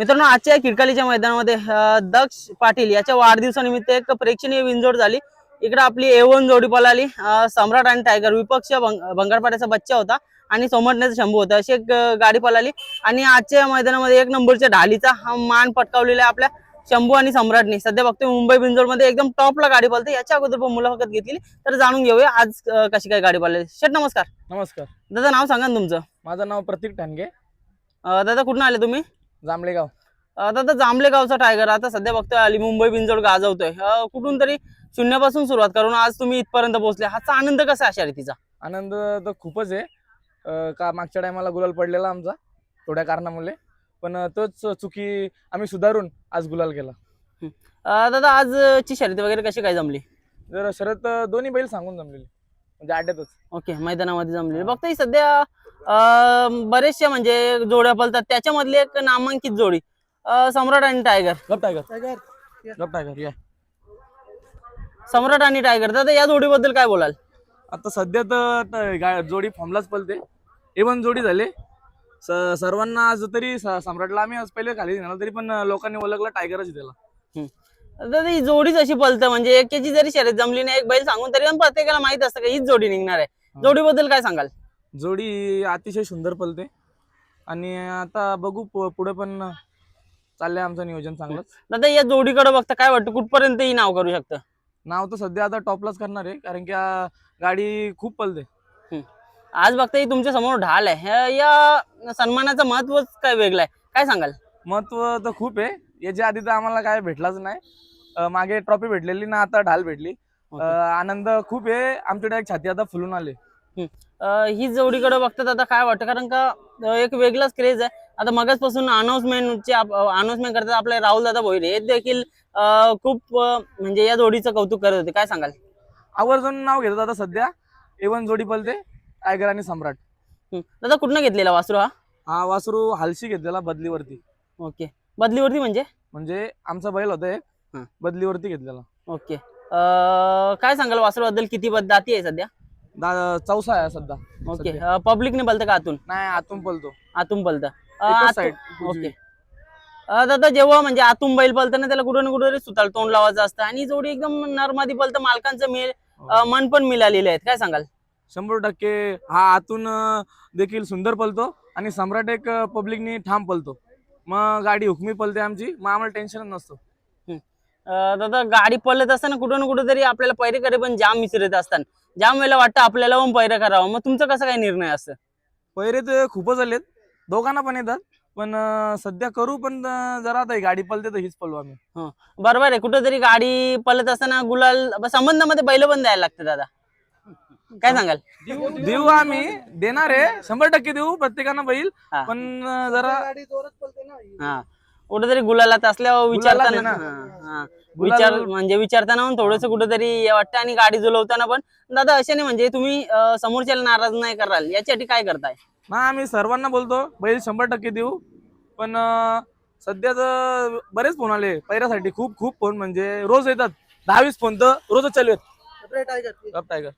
मित्रांनो आजच्या किडकालीच्या मैदानामध्ये दक्ष पाटील याच्या वाढदिवसानिमित्त एक प्रेक्षणीय विंजोड झाली. इकडे आपली एवन जोडी पळाली. अं, सम्राट आणि टायगर विपक्ष भंग- भंगारपाड्याचा बच्चा होता आणि सोमटण्याचा शंभू होता. अशी एक गाडी पळाली. आणि आजच्या मैदानामध्ये एक नंबरच्या ढालीचा हा मान पटकावलेला आपल्या शंभू आणि सम्राटने. सध्या बघतोय मुंबई बिंजोडमध्ये एकदम टॉपला गाडी पळते. याच्या अगोदर पण मुलाखत घेतली तर जाणून घेऊया आज कशी काय गाडी पळाली. शेठ नमस्कार. नमस्कार. दादा नाव सांगा ना तुमचं. माझं नाव प्रतीक ठाणगे. दादा कुठून आले तुम्ही? जांभळेगाव. आता तर जांभले गावचा टायगर आता सध्या बघतोय आली मुंबई बिंजोड गाजवतोय. कुठून तरी शून्यापासून सुरुवात करून आज तुम्ही इथपर्यंत पोहोचले. हाचा आनंद कसा आहे शर्यतीचा आनंद तर खूपच आहे. का मागच्या टायमाला गुलाल पडलेला आमचा थोड्या कारणामुळे. पण तोच चुकी आम्ही सुधारून आज गुलाल केला. दादा आजची शर्यती वगैरे कशी काय जमली? जर शरद दोन्ही बैल सांगून जमलेले. म्हणजे अड्ड्यातच ओके मैदानामध्ये जमली बघताय सध्या बरेचशा म्हणजे जोड्या पळतात. त्याच्यामधली एक नामांकित जोडी अं, सम्राट आणि टायगर. गप टायगर गप टायगर या. सम्राट आणि टायगर. दादा या जोडीबद्दल काय बोलाल? आता सध्या तर त- गा- जोडी फॉर्मलाच पलते एवन जोडी झाले. स- सर्वांना आज तरी स- सम्राटला आम्ही आज पहिले खाली नेला तरी पण लोकांनी ओळखलं टायगरच त्याला. दादा ही जोडीच अशी पळतं म्हणजे एकेची जरी शर्यत जमली नाही एक बैल सांगून तरी पण प्रत्येकाला माहीत असतं का हीच जोडी निघणार आहे. जोडीबद्दल काय सांगाल? जोडी अतिशय सुंदर पलते आणि आता बघू पुढे पण चाललंय आमचं नियोजन चांगलंच. दादा या जोडीकडे बघता काय वाटतं? कुठपर्यंत ही नाव करू शकतं? नाव तर सध्या आता टॉपलाच करणार आहे कारण की आ, गाडी खूप पलते आज बघता ही तुमच्यासमोर ढाल आहे. या सन्मानाचं महत्वच काय वेगळं आहे? काय सांगाल? महत्त्व तर खूप आहे. याच्या आधी तर आम्हाला काय भेटलाच नाही. मागे ट्रॉफी भेटलेली ना आता ढाल भेटली. आनंद खूप आहे. आमच्याकडे एक छाती आता फुलून आले. ही जोडीकडे बघतात आता काय वाटतं? कारण का एक वेगळाच क्रेज आहे. आता मगाचपासून अनाउन्समेंटचे अनाउन्समेंट करतात आपले राहुल दादा भोईरे. हे देखील खूप म्हणजे या जोडीचं कौतुक करत होते. काय सांगाल? आवर्जून नाव घेतात आता सध्या. एवन जोडी पलते टायगर आणि सम्राट. दादा कुठनं घेतलेला वासरू हा? हा वासरू हालशी घेतलेला बदलीवरती. ओके. बदलीवरती म्हणजे? म्हणजे आमचा बैल होता एक. बदलीवरती घेतलेला. ओके. काय सांगाल वासरू बद्दल किती दाती आहे सध्या? दा- चौसा आहे सध्या. ओके. सध्या. पब्लिकने बोलतं का आतून? नाही आतून पलतो आतून एकच साईड ओके. अं, दादा जेव्हा म्हणजे आतून बैल पलतं ना त्याला कुठं ना कुठं सुताल तोंड लावायचं असतं. आणि ही जोडी एकदम नरमादी पलतं मालकांचं मेल अं, मन पण मिळालेले आहेत काय सांगाल? शंभर टक्के हा आतून अं, देखील सुंदर पलतो आणि सम्राट एक पब्लिकनी ठाम पलतो मग गाडी हुकमी पलते आमची मग आम्हाला टेन्शन नसतो. अं, दादा गाडी पळत असताना कुठं ना कुठं तरी आपल्याला पैरेकडे पण जाम मिसरत असतात. जाम वेळेला वाटतं आपल्याला पण पैरे करावं मग तुमचं कसं काय निर्णय असतं? पहिरे तर खूपच आलेत दोघांना पण येतात. पण सध्या करू पण जरा आता गाडी पलते तर हीच पलू आम्ही. बरोबर आहे. कुठंतरी गाडी पळत असताना गुलाल संबंधामध्ये बैल पण द्यायला लागतं दादा. काय सांगाल? देऊ आम्ही. देणार आहे. शंभर टक्के देऊ. प्रत्येकानं बैल. पण जरा हा. कुठेतरी गुलालात असल्यावर विचारताना ना. हा, विचार म्हणजे विचारताना पण थोडस कुठेतरी वाटतं आणि गाडी जुलवताना पण. दादा असे नाही म्हणजे तुम्ही अं, समोरच्याला नाराज नाही कराल. याच्यासाठी काय करताय? ना आम्ही सर्वांना बोलतो बैल शंभर टक्के देऊ. पण अं, सध्या तर बरेच फोन आले पैऱ्यासाठी खूप खूप फोन म्हणजे रोज येतात. दहावीस फोन तर रोजच चालू आहेत. टायगर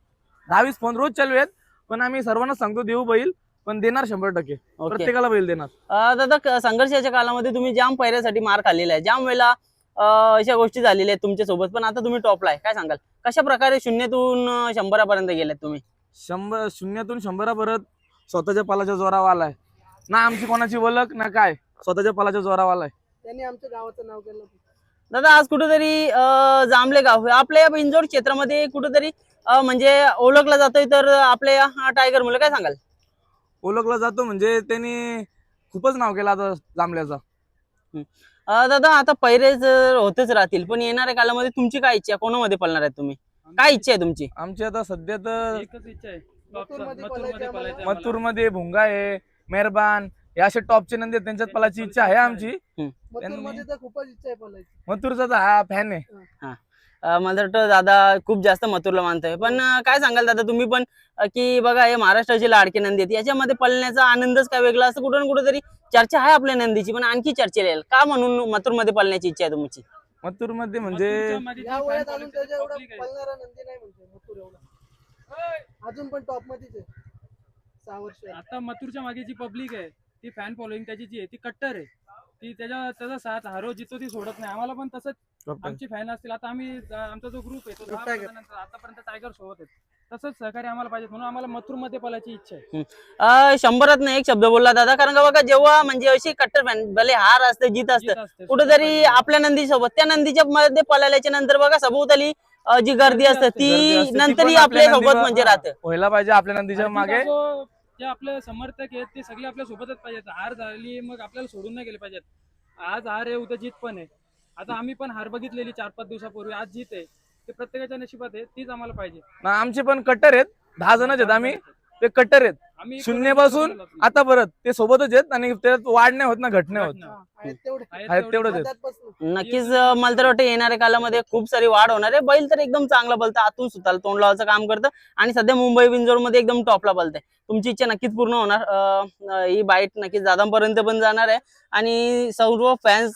दहावीस फोन रोज चालू आहेत. पण आम्ही सर्वांना सांगतो देऊ बैल. पण देणार शंभर टक्के. प्रत्येकाला बैल देणार. अं, दादा संघर्षाच्या काळामध्ये तुम्ही जाम पैऱ्यासाठी मार खाल्लेला आहे. जाम वेळेला अं, अशा गोष्टी झालेल्या आहेत तुमच्यासोबत. पण आता तुम्ही टॉपला आहे. काय सांगाल? कशा प्रकारे शून्यातून अं, शंभरापर्यंत गेलात तुम्ही? शंभर शून्यातून शंभरापर्यंत स्वतःच्या पालाच्या जोरावर आलाय. ना आमची कोणाची ओळख ना काय. स्वतःच्या पालाच्या जोरावर आलाय. त्यांनी आमच्या गावाचं नाव केलं दादा आज कुठेतरी अं, जांभले गाव आपल्या या बिंजोड क्षेत्रामध्ये कुठेतरी अं, म्हणजे ओळखलं जातोय तर आपल्या या टायगर मुलं काय सांगाल? ओळखला जातो म्हणजे त्यांनी खूपच नाव केलं आता जांभल्याचा अं, दादा आता पैरे जर होतच राहतील पण येणाऱ्या कालामध्ये तुमची काय इच्छा? आहे? कोणामध्ये पळणार आहे तुम्ही? काय इच्छा आहे तुमची? आमची आता सध्या तर एकच इच्छा आहे. मथुरमध्ये मथुरमध्ये पळायचं पळायचं आम्हाला. मथुरमध्ये भुंगा आहे मेहरबान हे असे टॉपचे नंदी आहेत, त्यांच्यात पलाची इच्छा आहे आमची. मथुरमध्ये तर खूपच इच्छा आहे पळायची. मथुरचा तर हा फॅन आहे. मला वाटतं दादा खूप जास्त मथुरला मानतोय. पण काय सांगाल दादा तुम्ही पण की बघा हे महाराष्ट्राची लाडके नंदी आहेत याच्यामध्ये पळण्याचा आनंदच काय वेगळा? असतो कुठं ना कुठेतरी चर्चा आहे आपल्या नंदीची पण आणखी चर्चेला येईल. का म्हणून मथुरमध्ये पळण्याची इच्छा आहे तुमची? मथुरमध्ये म्हणजे अजून म्हणजे पण टॉप मध्येच आहे. सहा वर्ष. आता मथुरच्या मागे जी पब्लिक आहे ती फॅन फॉलोईंग त्याची जी आहे ती कट्टर आहे. ती त्याच्या त्याचा साथ हारो जितो ती सोडत नाही. आम्हाला पण तसंच आमची फॅन असतील. आता आम्ही आमचा जो ग्रुप आहे तो दहा Tiger. वर्षानंतर आतापर्यंत टायगर सोबत आहे. तसंच सहकार्य आम्हाला पाहिजे म्हणून आम्हाला मथुरमध्ये पळायची इच्छा आहे. अं, शंभरात नाही एक शब्द बोलला दादा. कारण का बघा जेव्हा म्हणजे अशी कट्टर फॅन भले हार असते जीत असते जीत असते. कुठेतरी आपल्या नंदी सोबत त्या नंदीच्या मध्ये पळाल्याच्या नंतर बघा सभोवताली अं, जी गर्दी असते गर्दी ती असते, ती नंतरही पण आपल्यासोबत नंदीवर- म्हणजे हा, राहते व्हायला पाहिजे आपल्या नंदीच्या आणि मागे. जो- जे आपले समर्थक आहेत ते सगळे आपल्या सोबतच पाहिजेत. हार झाली मग आपल्याला सोडून नाही गेले पाहिजेत. आज हार आहे उद्या जीत पण आहे. आता आम्ही पण हार बघितलेली चार पाच दिवसापूर्वी आज जीत आहे. ते प्रत्येकाच्या नशिबात आहे तीच आम्हाला पाहिजे. ना आमचे पण कट्टर आहेत. दहा जणच आहेत आम्ही. ते कट्टर आहेत. आम्ही शून्यपासून आता परत. ते सोबतच आहेत आणि त्यात वाढ नाही होत ना घट नाही होत. आहेत तेवढे. आहेत तेवढंच आहेत. नक्कीच अं, मला तर वाटतं येणाऱ्या कालामध्ये खूप सारी वाढ होणार आहे. बैल तर एकदम चांगला बोलतं आतून सुताला तोंड लावायचं काम करतं आणि सध्या मुंबई बिंजोडमध्ये एकदम टॉपला बोलतंय. तुमची इच्छा नक्कीच पूर्ण होणार. अं, अं, ही बाईट नक्कीच दादांपर्यंत पण जाणार आहे आणि सर्व फॅन्स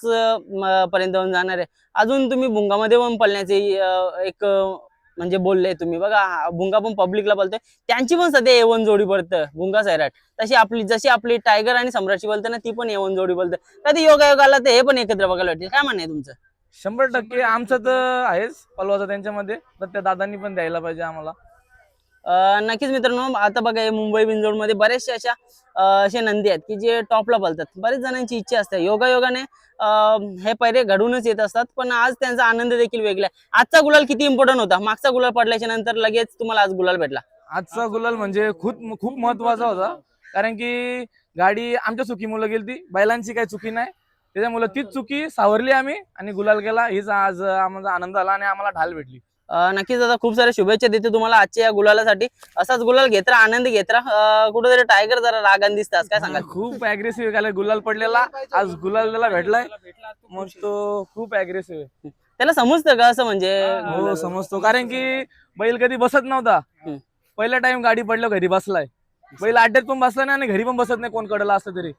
पर्यंत पण जाणार आहे. अजून तुम्ही भुंगामध्ये पण पळण्याचे अं, एक अं, म्हणजे बोलले तुम्ही. बघा भुंगा पण पब्लिकला बोलतोय. त्यांची पण सध्या एवन जोडी बोलतं भुंगा सैराट. तशी आपली जशी आपली टायगर आणि सम्राटची बोलते ना ती पण एवन जोडी बोलते. कधी योगायोगाला ते हे पण एकत्र बघायला वाटेल काय म्हणणं आहे तुमचं? शंभर टक्के आमचं तर आहेच पलवाचं त्यांच्यामध्ये. तर त्या दादांनी पण द्यायला पाहिजे आम्हाला. नक्कीच मित्रांनो आता बघा हे मुंबई बिंजोडमध्ये बरेचसे अशा असे नंदी आहेत की जे टॉपला बोलतात. बरेच जणांची इच्छा असते. योगायोगाने अं, हे पहिले घडूनच येत असतात पण आज त्यांचा आनंद देखील वेगळा आहे. आजचा गुलाल किती इम्पॉर्टंट होता? मागचा गुलाल पडल्याच्या नंतर लगेच तुम्हाला आज गुलाल भेटला. आजचा गुलाल म्हणजे खूप खूप महत्त्वाचा होता. कारण की गाडी आमच्या चुकीमुळे गेली ती बैलांची काही चुकी नाही. त्याच्यामुळे तीच चुकी सावरली आम्ही आणि गुलाल केला. हीच आज आम्हाला आनंद आला आणि आम्हाला ढाल भेटली. नक्कीच आता खूप साऱ्या शुभेच्छा देते तुम्हाला आजच्या या गुलालासाठी. असाच गुलाल घेत राहा आनंद घेत राहा. कुठेतरी टायगर जरा रागान दिसतात काय सांगाल? खूप अग्रेसिव्ह गेला गुलाल पडलेला. आज गुलाल त्याला भेटलाय. मग. तो खूप अग्रेसिव्ह आहे. त्याला समजतं का असं म्हणजे? हा, समजतो. कारण की बैल कधी बसत नव्हता. पहिला टाइम गाडी पडलं घरी बसलाय. बैल अड्ड्यात पण बसला नाही आणि घरी पण बसत नाही कोण कडला असलं तरी.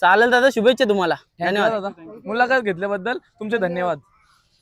चालेल दादा शुभेच्छा तुम्हाला. धन्यवाद धन्यवाद. दादा. मुलाखत घेतल्याबद्दल तुमचे धन्यवाद.